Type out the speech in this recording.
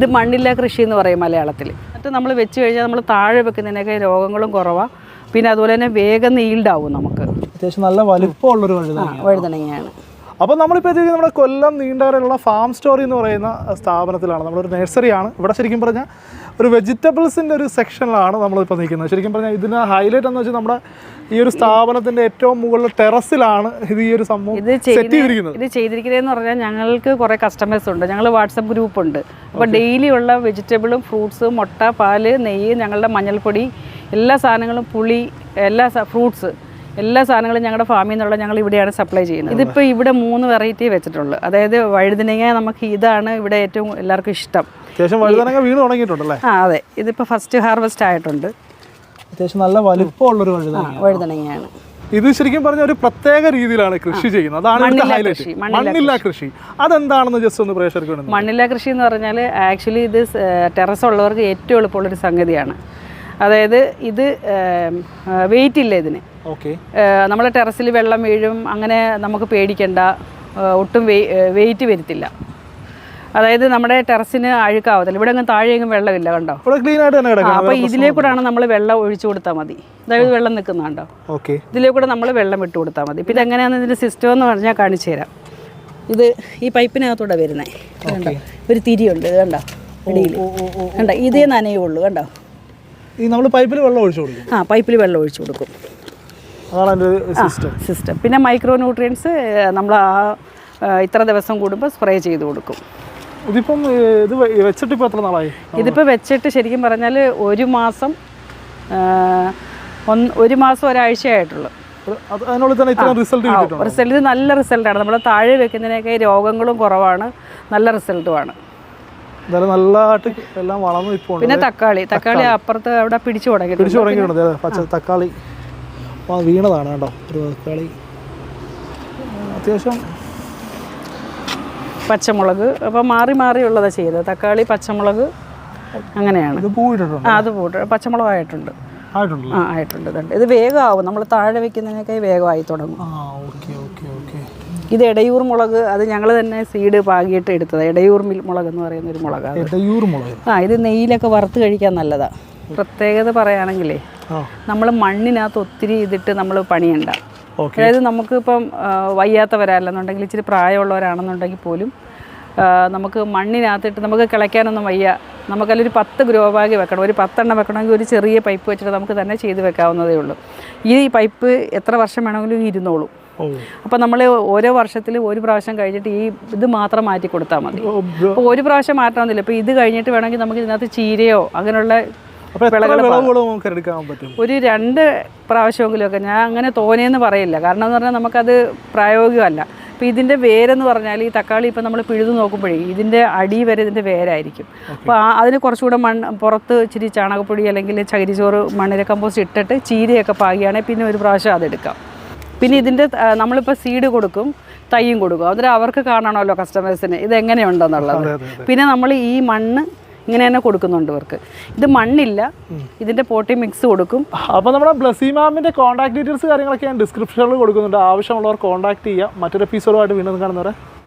ഇത് മണ്ണില്ല കൃഷി എന്ന് പറയും മലയാളത്തിൽ. എന്നിട്ട് നമ്മൾ വെച്ച് കഴിഞ്ഞാൽ നമ്മൾ താഴെ വെക്കുന്നതിനൊക്കെ രോഗങ്ങളും കുറവാണ് പിന്നെ അതുപോലെ തന്നെ വേഗം നീൽഡാവും നമുക്ക്. അത്യാവശ്യം നല്ല വലിപ്പമുള്ളൊരു വഴുതന വഴുതനങ്ങയാണ്. അപ്പോൾ നമ്മളിപ്പോൾ എത്തിയത് നമ്മുടെ കൊല്ലം നീണ്ടകരയിലുള്ള ഫാം സ്റ്റോറി എന്ന് പറയുന്ന സ്ഥാപനത്തിലാണ്. നമ്മളൊരു നഴ്സറിയാണ്. ഇവിടെ ശരിക്കും പറഞ്ഞാൽ ഒരു വെജിറ്റബിൾസിന്റെ ഒരു സെക്ഷനിലാണ് നമ്മളിപ്പോൾ നിൽക്കുന്നത്. ശരിക്കും പറഞ്ഞാൽ ഇതിന് ഹൈലൈറ്റ് എന്ന് വെച്ചാൽ നമ്മുടെ ഈ ഒരു സ്ഥാപനത്തിന്റെ ഏറ്റവും മുകളിൽ ടെറസിലാണ് ഇത് ഈ ഒരു സംഭവം ഇത് സെറ്റ് ചെയ്തിരിക്കുന്നത് ഇത് ചെയ്തിരിക്കുന്നതെന്ന് പറഞ്ഞാൽ ഞങ്ങൾക്ക് കുറെ കസ്റ്റമേഴ്സ് ഉണ്ട്. ഞങ്ങൾ വാട്സപ്പ് ഗ്രൂപ്പ് ഉണ്ട്. അപ്പോൾ ഡെയിലി ഉള്ള വെജിറ്റബിളും ഫ്രൂട്ട്സ് മുട്ട പാൽ നെയ്യ് ഞങ്ങളുടെ മഞ്ഞൾപ്പൊടി എല്ലാ സാധനങ്ങളും പുളി എല്ലാ ഫ്രൂട്ട്സ് എല്ലാ സാധനങ്ങളും ഞങ്ങളുടെ ഫാമിൽ നിന്നുള്ള ഞങ്ങൾ ഇവിടെയാണ് സപ്ലൈ ചെയ്യുന്നത്. ഇതിപ്പോൾ ഇവിടെ മൂന്ന് വെറൈറ്റി വെച്ചിട്ടുള്ളൂ. അതായത് വഴുതനങ്ങ നമുക്ക് ഇതാണ് ഇവിടെ ഏറ്റവും എല്ലാവർക്കും ഇഷ്ടം. അത്യാവശ്യം വഴുതനങ്ങ വീണ് തുടങ്ങിയിട്ടുണ്ടല്ലേ? ആ അതെ. ഇതിപ്പോൾ ഫസ്റ്റ് ഹാർവെസ്റ്റ് ആയിട്ടുണ്ട്. അത്യാവശ്യം നല്ല വലിപ്പമുള്ളൊരു ഒരു ആ വഴുതനങ്ങയാണ്. ഇത് ശരിക്കും പറഞ്ഞ ഒരു പ്രത്യേക രീതിയിലാണ് കൃഷി ചെയ്യുന്നത്. അതാണ് ഇവിടുത്തെ ഹൈലൈറ്റ് കൃഷി, മണ്ണില്ല കൃഷി. അതെന്താണെന്ന് ജസ്റ്റ് ഒന്ന് പ്രേക്ഷകർക്ക് മണ്ണില്ല കൃഷി എന്ന് പറഞ്ഞാൽ ആക്ച്വലി ഇത് ടെറസ് ഉള്ളവർക്ക് ഏറ്റവും എളുപ്പമുള്ളൊരു സംഗതിയാണ്. അതായത് ഇത് വെയിറ്റ് ഇല്ല ഇതിന്. ഓക്കെ നമ്മുടെ ടെറസിൽ വെള്ളം വീഴും അങ്ങനെ നമുക്ക് പേടിക്കണ്ട ഒട്ടും വെയിറ്റ് വരത്തില്ല. അതായത് നമ്മുടെ ടെറസിന് അഴുക്കാവത്തില്ല. ഇവിടെ അങ്ങ് താഴെയെങ്കിലും വെള്ളമില്ല കണ്ടോ? ക്ലീൻ ആയിട്ട് തന്നെ അപ്പോൾ ഇതിലേ കൂടാണ് നമ്മൾ വെള്ളം ഒഴിച്ചു കൊടുത്താൽ മതി. അതായത് വെള്ളം നിൽക്കുന്നുണ്ടോ ഓക്കെ. ഇതിലേ കൂടെ നമ്മൾ വെള്ളം ഇട്ട് കൊടുത്താൽ മതി. പിന്നെ എങ്ങനെയാണെന്ന് ഇതിന്റെ സിസ്റ്റം എന്ന് പറഞ്ഞാൽ കാണിച്ചു തരാം. ഇത് ഈ പൈപ്പിനകത്തൂടെ വരുന്നത് കണ്ടോ? ഒരു തിരിയുണ്ട് ഇത് കണ്ടോ? ഇടയിൽ കണ്ടോ? ഇതേ നനയുള്ളൂ കണ്ടോ? ഈ നമ്മൾ പൈപ്പിൽ വെള്ളം ഒഴിച്ചു കൊടുക്കും. ആ പൈപ്പിൽ വെള്ളം ഒഴിച്ചു കൊടുക്കും. സിസ്റ്റം സിസ്റ്റം പിന്നെ മൈക്രോ ന്യൂട്രിയൻസ് നമ്മൾ ആ, ഇത്ര ദിവസം കൂടുമ്പോൾ സ്പ്രേ ചെയ്ത് കൊടുക്കും. ഇതിപ്പം ഇത് വെച്ചിട്ട് ഇപ്പോൾ എത്ര നാളായി? ഇതിപ്പോൾ വെച്ചിട്ട് ശരിക്കും പറഞ്ഞാൽ ഒരു മാസം ഒരു മാസം ഒരാഴ്ചയായിട്ടുള്ളൂ. റിസൾട്ട് നല്ല റിസൾട്ടാണ് നമ്മൾ താഴെ വെക്കുന്നതിനൊക്കെ രോഗങ്ങളും കുറവാണ്. നല്ല റിസൾട്ടുമാണ് നല്ലതായിട്ട് എല്ലാം വളർന്നു ഇപ്പോൾ പിന്നെ തക്കാളി. തക്കാളി അപ്പുറത്ത് അവിടെ പിടിച്ചു തുടങ്ങി. പിടിച്ചു തുടങ്ങിയിട്ടുണ്ട്. പച്ച തക്കാളി. വീണതാണ് കേട്ടോ. ഒരു തക്കാളി. അത്യാവശ്യം പച്ചമുളക്. അപ്പോൾ മാറി മാറി മാറിയുള്ളതാണ് ചെയ്തത്. തക്കാളി പച്ചമുളക് അങ്ങനെയാണ്. ആ അത് പൂട്ട് പച്ചമുളകായിട്ടുണ്ട്. ആ ആയിട്ടുണ്ട്. ഇതുണ്ട്. ഇത് വേഗമാവും. നമ്മൾ താഴെ വെക്കുന്നതിനൊക്കെ വേഗമായി തുടങ്ങും. ഇത് ഇടയൂർ മുളക്. അത് ഞങ്ങൾ തന്നെ സീഡ് പാകിയിട്ട് എടുത്തത്. ഇടയൂർ മിൽ മുളക് എന്ന് പറയുന്ന ഒരു മുളകാണ് മുളക്. ആ ഇത് നെയ്യിലൊക്കെ വറുത്ത് കഴിക്കാൻ നല്ലതാണ് പ്രത്യേകത പറയുകയാണെങ്കിലേ നമ്മൾ മണ്ണിനകത്ത് ഒത്തിരി ഇതിട്ട് നമ്മൾ പണിയണ്ട. അതായത് നമുക്കിപ്പം വയ്യാത്തവരല്ലെന്നുണ്ടെങ്കിൽ ഇച്ചിരി പ്രായമുള്ളവരാണെന്നുണ്ടെങ്കിൽ പോലും നമുക്ക് മണ്ണിനകത്തിട്ട് നമുക്ക് കിളയ്ക്കാനൊന്നും വയ്യ. നമുക്കതിലൊരു പത്ത് ഗ്രോ ബാഗ് വെക്കണം. ഒരു പത്തെണ്ണം വെക്കണമെങ്കിൽ ഒരു ചെറിയ പൈപ്പ് വെച്ചിട്ട് നമുക്ക് തന്നെ ചെയ്ത് വെക്കാവുന്നതേ ഉള്ളൂ. ഈ പൈപ്പ് എത്ര വർഷം വേണമെങ്കിലും ഇരുന്നോളൂ. അപ്പം അപ്പോൾ നമ്മൾ ഓരോ വർഷത്തിൽ ഒരു പ്രാവശ്യം കഴിഞ്ഞിട്ട് ഈ ഇത് മാത്രം മാറ്റി കൊടുത്താൽ മതി. അപ്പോൾ ഒരു പ്രാവശ്യം മാറ്റണമെന്നില്ല. ഇപ്പോൾ ഇത് കഴിഞ്ഞിട്ട് വേണമെങ്കിൽ നമുക്ക് ഇതിനകത്ത് ചീരയോ അങ്ങനെയുള്ള അപ്പൊ ഒരു രണ്ട് പ്രാവശ്യമെങ്കിലുമൊക്കെ ഞാൻ അങ്ങനെ തോന്നിയെന്ന് പറയില്ല. കാരണം എന്ന് പറഞ്ഞാൽ നമുക്കത് പ്രായോഗികമല്ല. അപ്പോൾ ഇതിന്റെ വേരെന്ന് പറഞ്ഞാൽ ഈ തക്കാളി ഇപ്പം നമ്മൾ പിഴുതു നോക്കുമ്പോഴേ ഇതിന്റെ അടി വരെ ഇതിന്റെ വേരായിരിക്കും. അപ്പോൾ ആ അതിന് കുറച്ചുകൂടെ മണ്ണ് പുറത്ത് ഇച്ചിരി ചാണകപ്പൊടി അല്ലെങ്കിൽ ചകിരിച്ചോറ് മണ്ണിര കമ്പോസ്റ്റ് ഇട്ടിട്ട് ചീരയൊക്കെ പാകിയാണെങ്കിൽ പിന്നെ ഒരു പ്രാവശ്യം അതെടുക്കാം. പിന്നെ ഇതിന്റെ നമ്മളിപ്പോൾ സീഡ് കൊടുക്കും തൈയും കൊടുക്കും. അന്നേരം അവർക്ക് കാണണമല്ലോ കസ്റ്റമേഴ്സിന് ഇത് എങ്ങനെയുണ്ടെന്നുള്ളത് അതെ, അതെ, പിന്നെ നമ്മൾ ഈ മണ്ണ് ഇങ്ങനെ തന്നെ കൊടുക്കുന്നുണ്ട് ഇവർക്ക്. ഇത് മണ്ണില്ല. ഇതിന്റെ പോട്ടി മിക്സ് കൊടുക്കും. അപ്പോൾ നമ്മുടെ ബ്ലസി മാമിന്റെ കോൺടാക്ട് ഡീറ്റെയിൽസ് കാര്യങ്ങളൊക്കെ ഞാൻ ഡിസ്ക്രിപ്ഷനിൽ കൊടുക്കുന്നുണ്ട്. ആവശ്യമുള്ളവർ കോൺടാക്ട് ചെയ്യുക മറ്റൊരു എപ്പിസോഡുമായിട്ട് വീണ്ടും കാണുന്നവരെ.